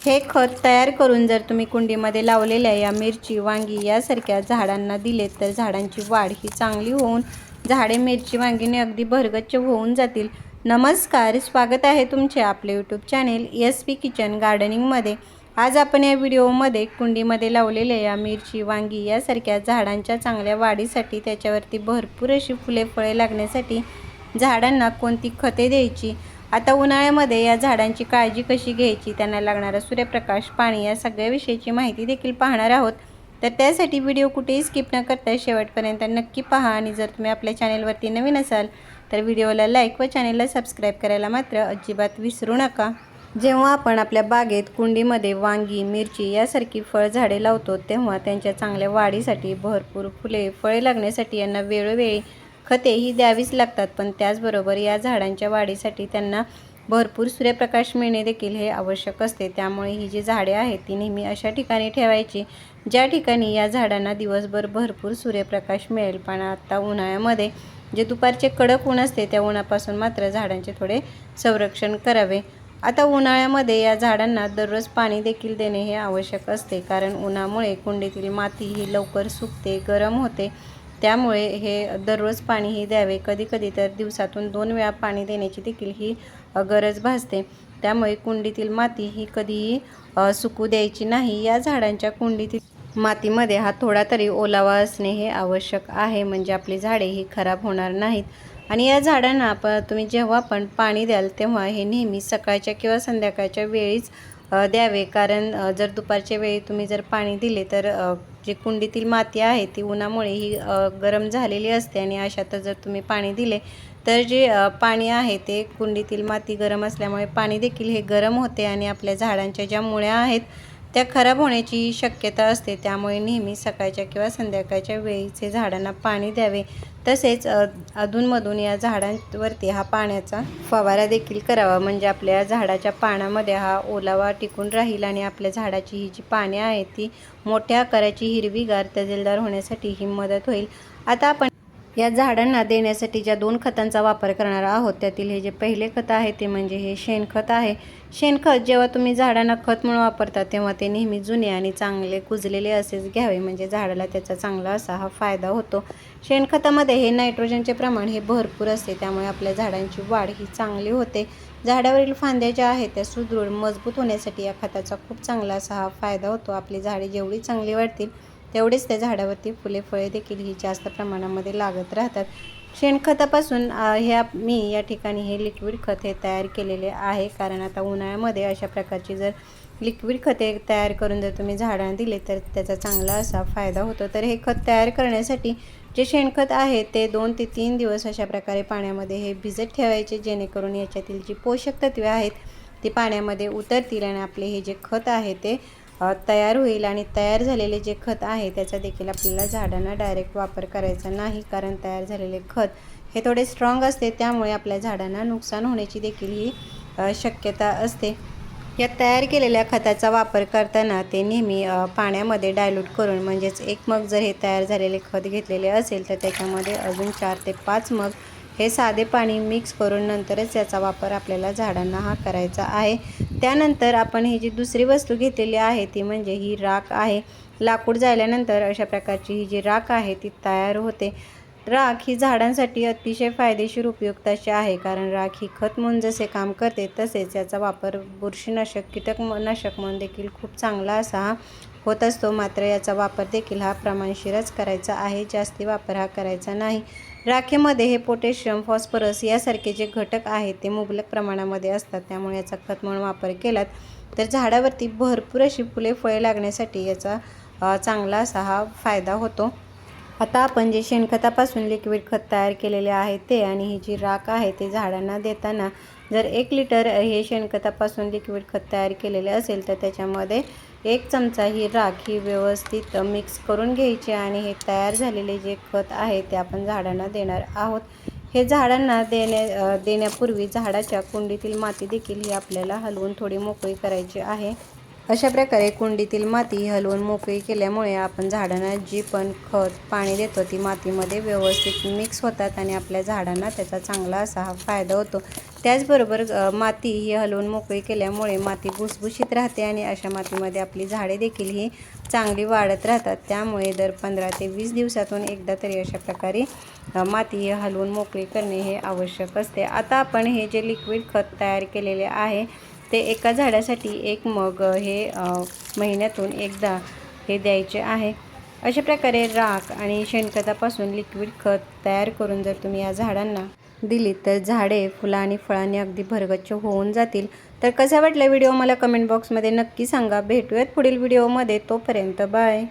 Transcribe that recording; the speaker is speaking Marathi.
हे खत तयार करून जर तुम्ही कुंडीमध्ये लावलेल्या या मिरची वांगी यासारख्या झाडांना दिले तर झाडांची वाढ ही चांगली होऊन झाडे मिरची वांगीने अगदी भरगच्च होऊन जातील. नमस्कार स्वागत आहे तुमचे आपले YouTube channel S P kitchen गार्डनिंगमध्ये आज आपण या व्हिडिओमध्ये कुंडीमध्ये लावलेल्या या मिरची वांगी यासारख्या झाडांच्या चांगल्या वाढीसाठी त्याच्यावरती भरपूर अशी फुले फळे लागण्यासाठी झाडांना कोणती खते द्यायची? आता उन्हाळ्यामध्ये या झाडांची काळजी कशी घ्यायची त्यांना लागणारा सूर्यप्रकाश पाणी या सगळ्याविषयीची माहिती देखील पाहणार आहोत. तर त्यासाठी व्हिडिओ कुठेही स्किप न करता शेवटपर्यंत नक्की पहा आणि जर तुम्ही आपल्या चॅनेलवरती नवीन असाल तर व्हिडिओला लाईक व चॅनेलला सबस्क्राईब करायला मात्र अजिबात विसरू नका. जेव्हा आपण आपल्या बागेत कुंडीमध्ये वांगी मिरची यासारखी फळझाडे लावतो तेव्हा त्यांच्या चांगल्या वाढीसाठी भरपूर फुले फळे लागण्यासाठी यांना वेळोवेळी खते ही द्यावीच लागतात पण त्याचबरोबर या झाडांच्या वाढीसाठी त्यांना भरपूर सूर्यप्रकाश मिळणे देखील हे आवश्यक असते. त्यामुळे ही जी झाडे आहेत ती नेहमी अशा ठिकाणी ठेवायची ज्या ठिकाणी या झाडांना दिवसभर भरपूर सूर्यप्रकाश मिळेल. पण आत्ता उन्हाळ्यामध्ये जे दुपारचे कडक ऊन असते त्या उन्हापासून मात्र झाडांचे थोडे संरक्षण करावे. आता उन्हाळ्यामध्ये या झाडांना दररोज पाणी देखील देणे हे आवश्यक असते कारण उन्हामुळे कुंडीतील माती ही लवकर सुकते गरम होते त्यामुळे हे दररोज पाणीही द्यावे. कधी कधी तर दिवसातून दोन वेळा पाणी देण्याची देखील ही गरज भासते. त्यामुळे कुंडीतील माती ही कधीही सुकू द्यायची नाही. या झाडांच्या कुंडीतील मातीमध्ये हा थोडा तरी ओलावा असणे हे आवश्यक आहे. म्हणजे आपली झाडे ही खराब होणार नाहीत. आणि या झाडांना आपण तुम्ही जेव्हा पण पाणी द्याल तेव्हा हे नेहमी सकाळच्या किंवा संध्याकाळच्या वेळीच द्यावे. कारण जर दुपारच्या वेळी तुम्ही जर पाणी दिले तर जे जी कुंडीतील माती आहे ती उन्हामुळे ही गरम झालेली असते. आणि अशातच जर तुम्ही पाणी दिले तर जे पाणी आहे ते कुंडीतील माती गरम असल्यामुळे पाणी देखील हे गरम होते. आणि आपल्या झाडांच्या ज्या मुळ्या आहेत त्या खराब होण्याची शक्यता असते. त्यामुळे नेहमी सकाळच्या किंवा संध्याकाळच्या वेळीचे झाडांना पाणी द्यावे. तसेच अ, अधूनमधून या झाडांवरती हा पाण्याचा फवारा देखील करावा. म्हणजे आपल्या झाडाच्या पानामध्ये हा ओलावा टिकून राहील आणि आपल्या झाडाची ही जी पाने आहेत ती मोठ्या आकाराची हिरवीगार तजेलदार होण्यासाठी ही मदत होईल. आता आपण या झाडांना देण्यासाठी ज्या दोन खतांचा वापर करणार आहोत त्यातील हे जे पहिले खत आहे ते म्हणजे हे शेणखत आहे. शेणखत जेव्हा तुम्ही झाडांना खत म्हणून वापरता तेव्हा ते नेहमी जुने आणि चांगले कुजलेले असेच घ्यावे. म्हणजे झाडाला त्याचा चांगला असा हा फायदा होतो. शेणखतामध्ये हे नायट्रोजनचे प्रमाण हे भरपूर असते त्यामुळे आपल्या झाडांची वाढ ही चांगली होते. झाडावरील फांद्या ज्या आहेत त्या सुदृढ मजबूत होण्यासाठी या खताचा खूप चांगला असा हा फायदा होतो. आपली झाडे जेवढी चांगली वाढतील तेवढेच त्या झाडावरती फुले फळे देखील ही जास्त प्रमाणामध्ये लागत राहतात. शेणखतापासून ह्या मी या ठिकाणी हे लिक्विड खत हे तयार केलेले आहे. कारण आता उन्हाळ्यामध्ये अशा प्रकारची जर लिक्विड खते तयार करून जर तुम्ही झाडांना दिले तर त्याचा चांगला असा फायदा होतो. तर हे खत तयार करण्यासाठी जे शेणखत आहे ते दोन ते तीन दिवस अशा प्रकारे पाण्यामध्ये हे भिजत ठेवायचे जेणेकरून याच्यातील जी पोषक तत्वे आहेत ती पाण्यामध्ये उतरतील आणि आपले हे जे खत आहे ते तयार होईल आणि तयार झालेले जे खत आहे त्याचा देखील आपल्याला झाडांना डायरेक्ट वापर करायचा नाही कारण तयार झालेले खत हे थोडे स्ट्रॉंग असते त्यामुळे आपल्या झाडांना नुकसान होण्याची देखील ही शक्यता असते. या तयार केलेल्या खताचा वापर करताना ते नेहमी पाण्यामध्ये डायल्यूट करून म्हणजेच एक मग जर हे तयार झालेले खत घेतलेले असेल तर त्याच्यामध्ये अजून चार ते पाच मग हे साधे पाणी मिक्स करून नंतरच याचा वापर आपल्याला झाडांना हा करायचा आहे. त्यानंतर आपण ही जी दुसरी वस्तू घेतलेली आहे ती म्हणजे ही राख आहे. लाकूड जायल्यानंतर अशा प्रकारची ही जी राख आहे ती तयार होते. राख ही झाडांसाठी अतिशय फायदेशीर उपयुक्त अशी आहे कारण राख ही खत म्हणून जसे काम करते तसेच याचा वापर बुरशीनाशक कीटकनाशक म्हणून देखील खूप चांगला असा होत असतो. मात्र याचा वापर देखील हा प्रमाणशीरच करायचा आहे. जास्ती वापर हा करायचा नाही. राखेमध्ये हे पोटॅशियम फॉस्फरस यासारखे जे घटक आहेत ते मुबलक प्रमाणामध्ये असतात. त्यामुळे याचा खत म्हणून वापर केलात तर झाडावरती भरपूर अशी फुले फळे लागण्यासाठी याचा चांगला असा हा फायदा होतो. आता आपण जे शेणखतापासून लिक्विड खत तयार केलेले आहे ते आणि ही जी राख आहे ते झाडांना देताना जर एक लिटर हे शेणखतापासून लिक्विड खत तयार केलेले असेल तर त्याच्यामध्ये एक चमचा ही राख ही व्यवस्थित मिक्स करून घ्यायची आणि हे तयार झालेले जे खत आहे ते आपण झाडांना देणार आहोत. हे झाडांना देण्या देण्यापूर्वी झाडाच्या कुंडीतील माती देखील ही आपल्याला हलवून थोडी मोकळी करायची आहे. अशा प्रकारे कुंडीतील माती हलवून मोकळी केल्यामुळे आपण झाडांना जी पण खत पाणी देतो ती मातीमध्ये व्यवस्थित मिक्स होतात आणि आपल्या झाडांना त्याचा चांगला असा हा फायदा होतो. त्याचबरोबर माती ही हलवून मोकळी केल्यामुळे माती भुसभुशीत राहते आणि अशा मातीमध्ये आपली झाडे देखील ही चांगली वाढत राहतात. त्यामुळे दर पंधरा ते वीस दिवसातून एकदा तरी अशा प्रकारे माती ही हलवून मोकळी करणे हे आवश्यक असते. आता आपण हे जे लिक्विड खत तयार केलेले आहे ते एका झाडासाठी एक मग हे महिन्यातून एकदा हे द्यायचे आहे. अशा प्रकारे राख आणि शेणखतापासून लिक्विड खत तयार करून जर तुम्ही या झाडांना दिली तर झाडे फुलं आणि फळांनी अगदी भरगच्च होऊन जातील. तर कसा वाटला व्हिडिओ? मला कमेंट बॉक्समध्ये नक्की सांगा. भेटूयात पुढील व्हिडिओमध्ये तोपर्यंत बाय.